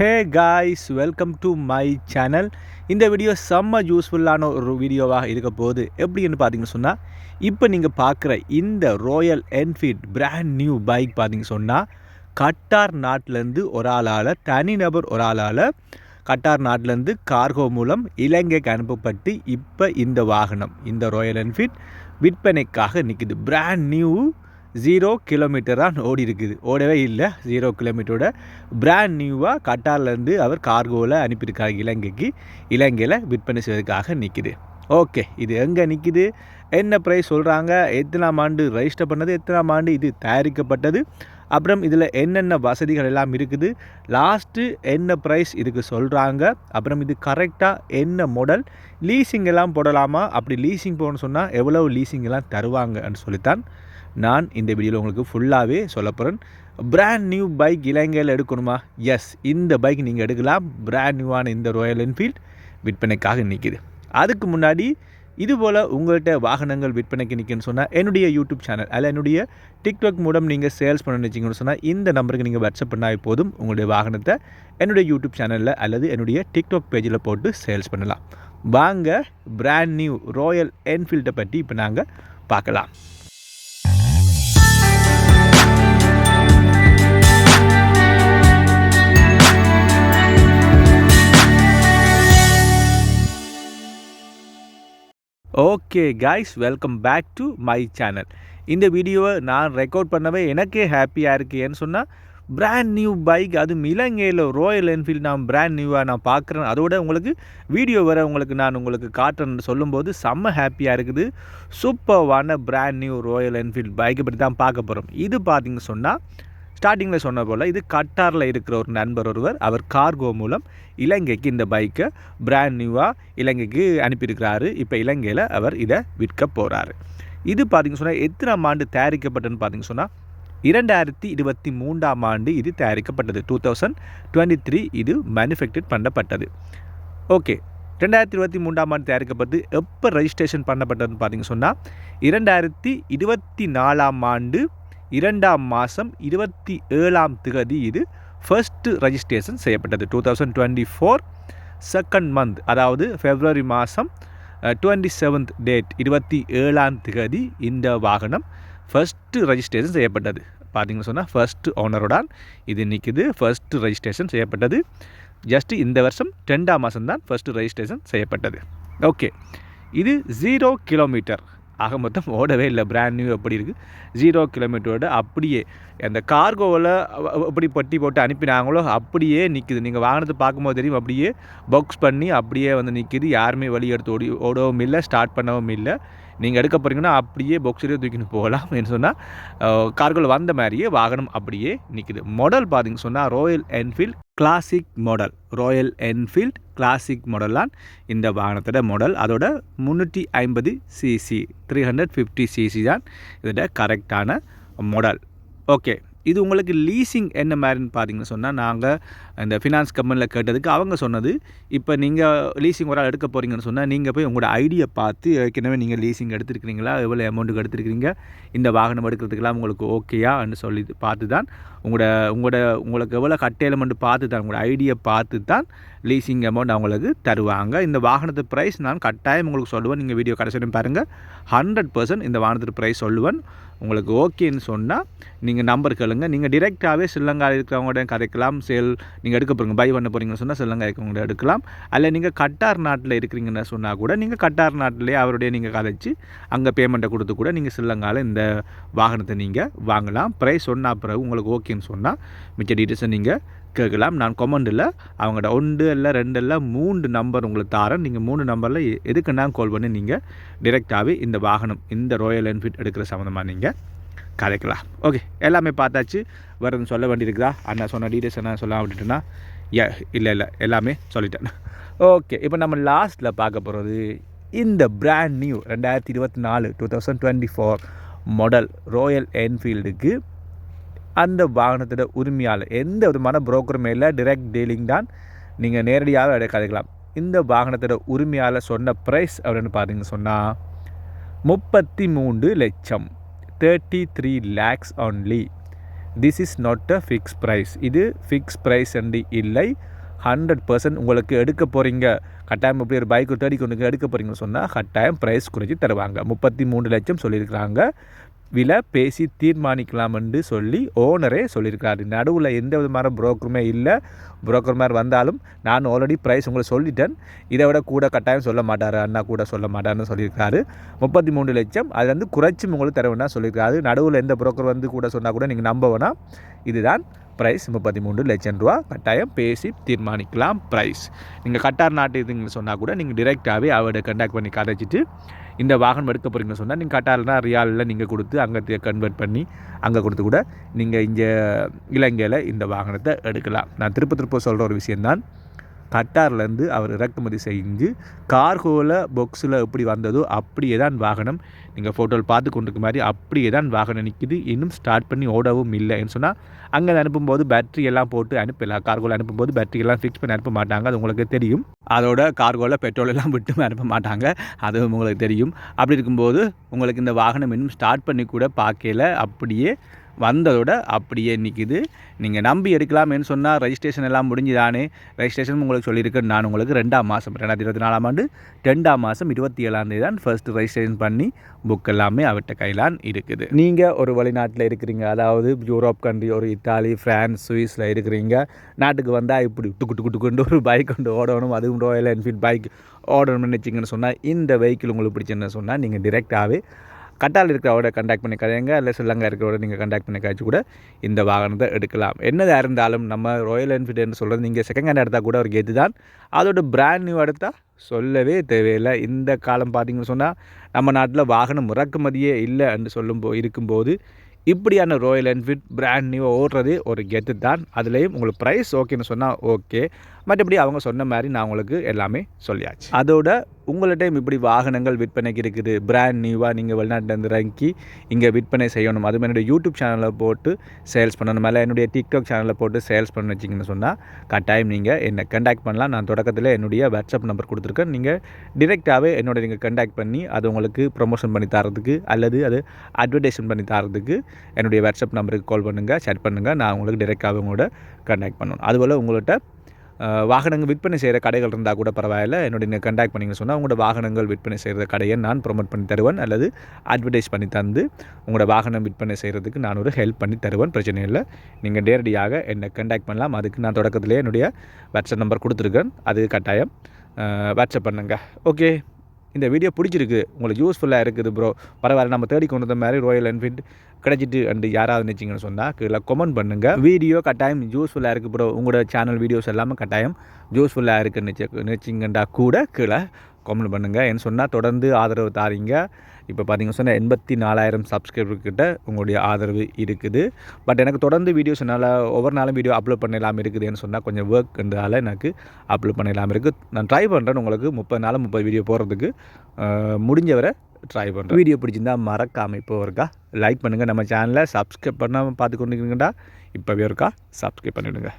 Hey guys welcome to my channel இந்த video செம்ம யூஸ்ஃபுல்லான ஒரு வீடியோவாக இருக்க போகுது. எப்படின்னு பார்த்தீங்கன்னு சொன்னால் இப்போ நீங்கள் பார்க்குற இந்த Royal Enfield brand new bike பார்த்தீங்க சொன்னால் கட்டார் நாட்டிலேருந்து ஒரு ஆளால் தனிநபர் ஒரு ஆளால் கட்டார் நாட்டிலேருந்து கார்கோ மூலம் இலங்கைக்கு அனுப்பப்பட்டு இப்போ இந்த வாகனம் இந்த ராயல் என்ஃபீல்ட் விற்பனைக்காக நிற்குது பிராண்ட் நியூ ஜீரோ கிலோமீட்டர் தான் ஓடி இருக்குது. ஓடவே இல்லை. ஜீரோ கிலோமீட்டரோட பிராண்ட் நியூவாக கட்டார்லேருந்து அவர் கார்கோவில் அனுப்பியிருக்காரு இலங்கைக்கு. இலங்கையில் விற்பனை செய்வதற்காக நிற்கிது ஓகே இது எங்கே நிற்கிது என்ன ப்ரைஸ் சொல்கிறாங்க எத்தனாம் ஆண்டு ரெஜிஸ்டர் பண்ணது? எத்தனாம் ஆண்டு இது தயாரிக்கப்பட்டது? அப்புறம் இதில் என்னென்ன வசதிகள் எல்லாம் இருக்குது? லாஸ்ட்டு என்ன ப்ரைஸ் இதுக்கு சொல்கிறாங்க அப்புறம் இது கரெக்டாக என்ன மாடல் லீசிங் எல்லாம் போடலாமா? அப்படி லீசிங் போகணும்னு சொன்னால் எவ்வளோ லீசிங் எல்லாம் தருவாங்கன்னு சொல்லித்தான் நான் இந்த வீடியோவில் உங்களுக்கு ஃபுல்லாகவே சொல்ல போகிறேன் பிராண்ட் நியூ பைக் இலங்கையில் எடுக்கணுமா? எஸ் இந்த பைக் நீங்கள் எடுக்கலாம். பிராண்ட் நியூவான இந்த ராயல் என்ஃபீல்ட் விற்பனைக்காக நிற்கிது அதுக்கு முன்னாடி இதுபோல் உங்கள்கிட்ட வாகனங்கள் விற்பனைக்கு நிற்கணும்னு சொன்னால் என்னுடைய யூடியூப் சேனல் அதில் என்னுடைய டிக்டாக் மூலம் நீங்கள் சேல்ஸ் பண்ண நினச்சிங்கன்னு சொன்னால் இந்த நம்பருக்கு நீங்கள் வாட்ஸ்அப் பண்ணால் போதும். உங்களுடைய வாகனத்தை என்னுடைய யூடியூப் சேனலில் அல்லது என்னுடைய டிக்டாக் பேஜில் போட்டு சேல்ஸ் பண்ணலாம். வாங்க பிராண்ட் நியூ ராயல் என்ஃபீல்டை பற்றி இப்போ நாங்கள் பார்க்கலாம். Okay guys welcome back to my channel இந்த வீடியோவை நான் ரெக்கார்ட் பண்ணவே எனக்கே ஹாப்பியாக இருக்குது ஏன்னு சொன்னால் பிராண்ட் நியூ பைக் அதுவும் இலங்கையில் ராயல் என்ஃபீல்டு நான் பிராண்ட் நியூவாக நான் பார்க்குறேன். அதோட உங்களுக்கு வீடியோ வர உங்களுக்கு நான் உங்களுக்கு காட்டுறேன்னு சொல்லும்போது செம்ம ஹாப்பியாக இருக்குது. சூப்பர்வான பிராண்ட் நியூ ராயல் என்ஃபீல்டு பைக்கை பற்றி தான் பார்க்க போகிறோம் இது பார்த்திங்க சொன்னால் ஸ்டார்டிங்கில் சொன்ன போல் இது கட்டாரில் இருக்கிற ஒரு நண்பர் ஒருவர். அவர் கார்கோ மூலம் இலங்கைக்கு இந்த பைக்கை பிராண்ட் நியூவாக இலங்கைக்கு அனுப்பியிருக்கிறாரு. இப்போ இலங்கையில் அவர் இதை விற்க போகிறாரு இது பார்த்திங்க சொன்னால் எத்தனாம் ஆண்டு தயாரிக்கப்பட்டதுன்னு பார்த்திங்க சொன்னால் இரண்டாயிரத்தி இருபத்தி மூன்றாம் ஆண்டு இது தயாரிக்கப்பட்டது. டூ தௌசண்ட் டுவெண்ட்டி த்ரீ இது மேனுஃபேக்சர் பண்ணப்பட்டது. ஓகே ரெண்டாயிரத்தி இருபத்தி மூன்றாம் ஆண்டு தயாரிக்கப்பட்டு எப்போ ரெஜிஸ்ட்ரேஷன் பண்ணப்பட்டதுன்னு பார்த்திங்க சொன்னால் இரண்டாயிரத்தி இருபத்தி நாலாம் ஆண்டு இரண்டாம் மாதம் இருபத்தி ஏழாம் திகதி இது ஃபர்ஸ்ட்டு ரெஜிஸ்ட்ரேஷன் செய்யப்பட்டது two thousand twenty four second month அதாவது ஃபெப்ரவரி மாதம் டுவெண்ட்டி செவன்த் டேட் இருபத்தி ஏழாம் திகதி இந்த வாகனம் ஃபஸ்ட்டு ரெஜிஸ்ட்ரேஷன் செய்யப்பட்டது. பார்த்தீங்கன்னு சொன்னால் ஃபஸ்ட்டு ஓனருடன் இது நிற்குது ஃபஸ்ட்டு ரெஜிஸ்ட்ரேஷன் செய்யப்பட்டது. ஜஸ்ட் இந்த வருஷம் ரெண்டாம் மாதம் தான் ஃபஸ்ட்டு ரெஜிஸ்ட்ரேஷன் செய்யப்பட்டது. ஓகே இது ஜீரோ கிலோமீட்டர் ஆக மொத்தம் ஓடவே இல்லை. பிராண்ட் நியூ எப்படி இருக்குது ஜீரோ கிலோமீட்டரோட அப்படியே அந்த கார்கோவில் எப்படி பட்டி போட்டு அனுப்பினாங்களோ அப்படியே நிற்குது நீங்கள் வாகனத்தை பார்க்கும்போது தெரியும். அப்படியே பாக்ஸ் பண்ணி அப்படியே வந்து நிற்கிது யாருமே வழி எடுத்து ஓடி ஓடவும் இல்லை ஸ்டார்ட் பண்ணவும் இல்லை. நீங்கள் எடுக்க போகிறீங்கன்னா அப்படியே பாக்ஸிலே தூக்கின்னு போகலாம் அப்படின்னு சொன்னால் கார்கள் வந்த மாதிரியே வாகனம் அப்படியே நிற்குது மாடல் பார்த்திங்க சொன்னால் Royal Enfield classic model Royal Enfield classic மாடலான் இந்த வாகனத்தோட மாடல் அதோட முந்நூற்றி ஐம்பது CC three hundred fifty CC தான் இதோட கரெக்டான மாடல் ஓகே இது உங்களுக்கு லீசிங் என்ன மாதிரின்னு பார்த்தீங்கன்னு சொன்னால் நாங்கள் இந்த ஃபினான்ஸ் கம்பெனியில் கேட்டதுக்கு அவங்க சொன்னது இப்போ நீங்கள் லீசிங் ஒரு ஆள் எடுக்க போகிறீங்கன்னு சொன்னால் நீங்கள் போய் உங்களோட ஐடியை பார்த்து ஏற்கனவே நீங்கள் லீசிங் எடுத்துருக்கிறீங்களா? எவ்வளோ அமௌண்ட்டுக்கு எடுத்துருக்கிறீங்க? இந்த வாகனம் எடுக்கிறதுக்கெல்லாம் உங்களுக்கு ஓகேயான்னு சொல்லி பார்த்து தான் உங்களோட உங்களோட உங்களுக்கு எவ்வளோ கட்டேலமெண்ட் பார்த்து தான் உங்களோட ஐடியை பார்த்து தான் லீசிங் அமௌண்ட் அவங்களுக்கு தருவாங்க. இந்த வாகனத்து ப்ரைஸ் நான் கட்டாயம் உங்களுக்கு சொல்லுவேன். நீங்கள் வீடியோ கடைசி பாருங்கள் ஹண்ட்ரட் பர்சன்ட் இந்த வாகனத்து ப்ரைஸ் சொல்லுவேன். உங்களுக்கு ஓகேன்னு சொன்னால் நீங்கள் நம்பர் கேளுங்க. நீங்கள் டிரெக்டாகவே ஸ்ரீலங்கா இருக்கிறவங்கள்ட்ட கதைக்கலாம் சேல் நீங்கள் எடுக்க போகிறீங்க பை பண்ண போகிறீங்கன்னு சொன்னால் ஸ்ரீலங்கா இருக்கிறவங்கள்ட்ட எடுக்கலாம். அல்ல நீங்கள் கட்டார் நாட்டில் இருக்கிறீங்கன்னு சொன்னால் கூட நீங்கள் கட்டார் நாட்டிலே அவருடைய நீங்கள் கதைச்சு அங்கே பேமெண்ட்டை கொடுத்து கூட நீங்கள் ஸ்ரீலங்காவில் இந்த வாகனத்தை நீங்கள் வாங்கலாம். ப்ரைஸ் சொன்னால் பிறகு உங்களுக்கு ஓகேன்னு சொன்னால் மிச்ச டீட்டெயில்ஸை நீங்கள் கேட்கலாம். நான் கொமெண்டில் அவங்களோட ஒன்று இல்லை ரெண்டு இல்லை மூன்று நம்பர் உங்களுக்கு தாரேன் நீங்கள் மூணு நம்பரில் எதுக்குன்னா கால் பண்ணி நீங்கள் டிரெக்டாகவே இந்த வாகனம் இந்த ராயல் என்ஃபீல்ட் எடுக்கிற சம்மந்தமாக நீங்கள் கதைக்கலாம். ஓகே எல்லாமே பார்த்தாச்சு. வேறு சொல்ல வேண்டியிருக்குதா? அண்ணா சொன்ன டீட்டெயில்ஸ் என்ன சொல்ல அப்படின்ட்டுனா ஏ இல்லை இல்லை எல்லாமே சொல்லிட்டேன். ஓகே இப்போ நம்ம லாஸ்ட்டில் பார்க்க போகிறது இந்த பிராண்ட் நியூ ரெண்டாயிரத்தி இருபத்தி நாலு two thousand twenty four model Royal என்ஃபீல்டுக்கு அந்த வாகனத்தோட உரிமையாளர் எந்த விதமான புரோக்கருமே இல்லை டிரெக்ட் டீலிங் தான் நீங்கள் நேரடியாக எடுக்காதுக்கலாம் இந்த வாகனத்தோட உரிமையாளர் சொன்ன ப்ரைஸ் அப்படின்னு பார்த்தீங்க சொன்னால் முப்பத்தி மூன்று லட்சம் thirty three lakhs only this is not a fix price இது ஃபிக்ஸ் ப்ரைஸ் அண்டு இல்லை. ஹண்ட்ரட் பர்சன்ட் உங்களுக்கு எடுக்க போகிறீங்க கட்டாயம் இப்படி ஒரு பைக் தேடி கொண்டு எடுக்க போகிறீங்கன்னு சொன்னால் கட்டாயம் ப்ரைஸ் குறைச்சி தருவாங்க. முப்பத்தி மூணு லட்சம் சொல்லியிருக்கிறாங்க. விலை பேசி தீர்மானிக்கலாம்னு சொல்லி ஓனரே சொல்லியிருக்காரு நடுவில் எந்த விதமான புரோக்கருமே இல்லை. புரோக்கர் மாதிரி வந்தாலும் நான் ஆல்ரெடி ப்ரைஸ் உங்களை சொல்லிட்டேன். இதை விட கூட கட்டாயம் சொல்ல மாட்டார் அண்ணா கூட சொல்ல மாட்டார்னு சொல்லியிருக்காரு. முப்பத்தி மூணு லட்சம் அது வந்து குறைச்சி உங்களுக்கு தருவேன்னா சொல்லியிருக்காரு. நடுவில் எந்த புரோக்கர் வந்து கூட சொன்னால் கூட நீங்கள் நம்ப வேணாம். இதுதான் ப்ரைஸ் முப்பத்தி மூணு லட்சம் ரூபா கட்டாயம் பேசி தீர்மானிக்கலாம் ப்ரைஸ் நீங்கள் கட்டார் நாட்டு இதுங்கன்னு சொன்னால் கூட நீங்கள் டிரெக்டாகவே அவரை கண்டாக்ட் பண்ணி கதைச்சிட்டு இந்த வாகனம் எடுக்க போகிறீங்கன்னு சொன்னால் நீங்கள் கட்டார்னா ரியாலில் நீங்கள் கொடுத்து அங்கே கன்வெர்ட் பண்ணி அங்கே கொடுத்து கூட நீங்கள் இங்கே இலங்கையில் இந்த வாகனத்தை எடுக்கலாம். நான் திருப்ப திருப்ப சொல்கிற ஒரு விஷயந்தான் கட்டார்லேருந்து அவர் இறக்குமதி செஞ்சு கார்கோவில் பொக்ஸில் எப்படி வந்ததோ அப்படியே தான் வாகனம் நீங்கள் ஃபோட்டோவில் பார்த்து கொண்டிருக்க மாதிரி அப்படியே தான் வாகனம் நிற்கிது இன்னும் ஸ்டார்ட் பண்ணி ஓடவும் இல்லைன்னு சொன்னால் அங்கே அனுப்பும்போது பேட்ரி எல்லாம் போட்டு அனுப்பலாம். கார்கோவில் அனுப்பும்போது பேட்டரி எல்லாம் ஃபிக்ஸ் பண்ணி அனுப்ப மாட்டாங்க. அது உங்களுக்கு தெரியும். அதோட கார்கோவில் பெட்ரோல் எல்லாம் விட்டு அனுப்ப மாட்டாங்க. அது உங்களுக்கு தெரியும். அப்படி இருக்கும்போது உங்களுக்கு இந்த வாகனம் இன்னும் ஸ்டார்ட் பண்ணி கூட பார்க்கல. அப்படியே வந்ததோட அப்படியே நிற்கிது நீங்கள் நம்பி எடுக்கலாமேன்னு சொன்னால் ரெஜிஸ்ட்ரேஷன் எல்லாம் முடிஞ்சுதானே? ரெஜிஸ்ட்ரேஷன் உங்களுக்கு சொல்லியிருக்கேன். நான் உங்களுக்கு ரெண்டாம் மாதம் ரெண்டாயிரத்தி இருபத்தி நாலாம் ஆண்டு ரெண்டாம் மாதம் இருபத்தி ஏழாம் தேதி தான் ஃபர்ஸ்ட் ரெஜிஸ்ட்ரேஷன் பண்ணி புக் எல்லாமே அவர்கிட்ட கையிலான் இருக்குது. நீங்கள் ஒரு வெளிநாட்டில் இருக்கிறீங்க அதாவது யூரோப் கண்ட்ரி ஒரு இத்தாலி ஃப்ரான்ஸ் சுவிஸில் இருக்கிறீங்க நாட்டுக்கு வந்தால் இப்படி டுக்கு டுக்கு டுக்குண்டு ஒரு பைக் கொண்டு ஓடணும். அதுவும் ராயல் என்ஃபீல்ட் பைக் ஓடணும்னு நினச்சிங்கன்னு சொன்னால் இந்த வெஹிக்கிள் உங்களுக்கு பிடிச்சுன்னு சொன்னால் நீங்கள் டிரெக்டாகவே கட்டால் இருக்கிறவோட கண்டாக்ட் பண்ணி கதைங்க இல்லை ஸ்ரீலங்கா இருக்கிறவோட நீங்கள் கண்டாக்ட் பண்ணி காய்ச்சி கூட இந்த வாகனத்தை எடுக்கலாம். என்னதாக இருந்தாலும் நம்ம ராயல் என்ஃபீல்டுன்னு சொல்கிறது நீங்கள் செகண்ட் ஹேண்ட் எடுத்தால் கூட ஒரு கெத்து தான். அதோட பிராண்ட் நியூ எடுத்தால் சொல்லவே தேவையில்லை. இந்த காலம் பார்த்தீங்கன்னு சொன்னால் நம்ம நாட்டில் வாகனம் இறக்குமதியே இல்லை என்று சொல்லும் போ இருக்கும்போது இப்படியான ராயல் என்ஃபீல்ட் பிராண்ட் நியூ ஓடுறது ஒரு கெத்து தான். அதுலேயும் உங்களுக்கு ப்ரைஸ் ஓகேன்னு சொன்னால் ஓகே மற்றபடி அவங்க சொன்ன மாதிரி நான் உங்களுக்கு எல்லாமே சொல்லியாச்சு. அதோட உங்கள்கிட்ட இப்படி வாகனங்கள் விற்பனைக்கு இருக்குது பிராண்ட் நியூவாக நீங்கள் வெளிநாட்டிலேருந்து இறங்கி இங்கே விற்பனை செய்யணும். அதுவும் என்னுடைய யூடியூப் சேனலில் போட்டு சேல்ஸ் பண்ணணும். மேலே என்னுடைய டிக்டாக் சேனலில் போட்டு சேல்ஸ் பண்ண வச்சிங்கன்னு சொன்னால் கட்டாயம் நீங்கள் என்னை கண்டாக்ட் பண்ணலாம். நான் தொடக்கத்தில் என்னுடைய வாட்ஸ்அப் நம்பர் கொடுத்துருக்கேன். நீங்கள் டிரெக்டாகவே என்னோட நீங்கள் கண்டாக்ட் பண்ணி அது உங்களுக்கு ப்ரொமோஷன் பண்ணி தரதுக்கு அல்லது அது அட்வர்டைஸ்மெண்ட் பண்ணி தரதுக்கு என்னுடைய வாட்ஸ்அப் நம்பருக்கு கால் பண்ணுங்கள் சேட் பண்ணுங்கள் நான் உங்களுக்கு டிரெக்டாகவே உங்களோட கண்டாக்ட் பண்ணணும் அதுபோல் உங்கள்கிட்ட வாகனங்கள் விற்பனை செய்கிற கடைகள் இருந்தால் கூட பரவாயில்ல. என்னுடைய நீங்கள் கண்டாக்ட் பண்ணிங்கன்னு சொன்னால் உங்களோட வாகனங்கள் விற்பனை செய்கிற கடையை நான் ப்ரொமோட் பண்ணி தருவேன் அல்லது அட்வர்டைஸ் பண்ணி தந்து உங்களோட வாகனம் விற்பனை செய்கிறதுக்கு நான் ஒரு ஹெல்ப் பண்ணி தருவேன். பிரச்சனை இல்லை. நீங்கள் நேரடியாக என்னை கண்டாக்ட் பண்ணலாம். அதுக்கு நான் தொடக்கத்திலே என்னுடைய வாட்ஸ்அப் நம்பர் கொடுத்துருக்கேன். அது கட்டாயம். வாட்ஸ்அப் பண்ணுங்க. ஓகே இந்த வீடியோ பிடிச்சிருக்கு உங்களுக்கு யூஸ்ஃபுல்லாக இருக்குது ப்ரோ பரவாயில்ல நம்ம தேடி கொண்டு வந்த மாதிரி ராயல் என்ஃபீல்டு கிடச்சிட்டு அண்டு யாராவது நினச்சிங்கன்னு சொன்னால் கீழே கொமெண்ட் பண்ணுங்கள் வீடியோ கட்டாயம் யூஸ்ஃபுல்லாக இருக்குது ப்ரோ உங்களோட சேனல் வீடியோஸ் எல்லாமே கட்டாயம் யூஸ்ஃபுல்லாக இருக்குன்னு நினச்சிங்கண்டா கூட கீழே கமெண்ட் பண்ணுங்கள் என்ன சொன்னால் தொடர்ந்து ஆதரவு தாரீங்க. இப்போ பார்த்தீங்க சொன்னால் எண்பத்தி நாலாயிரம் சப்ஸ்கிரைபர்கிட்ட உங்களுடைய ஆதரவு இருக்குது. பட் எனக்கு தொடர்ந்து வீடியோஸ் என்னால் ஒவ்வொரு நாளும் வீடியோ அப்லோட் பண்ணலாம் இருக்குதுன்னு சொன்னால் கொஞ்சம் ஒர்க்ன்றதால எனக்கு அப்லோட் பண்ணலாம் இருக்குது நான் ட்ரை பண்ணுறேன் உங்களுக்கு முப்பது நாள் முப்பது வீடியோ போகிறதுக்கு முடிஞ்சவரை ட்ரை பண்ணுறேன் வீடியோ பிடிச்சிருந்தா மறக்காமல் இப்போ இருக்கா லைக் பண்ணுங்கள் நம்ம சேனலை சப்ஸ்கிரைப் பண்ணாமல் பார்த்து இருக்கீங்கடா இப்போவே இருக்கா சப்ஸ்கிரைப் பண்ணிவிடுங்க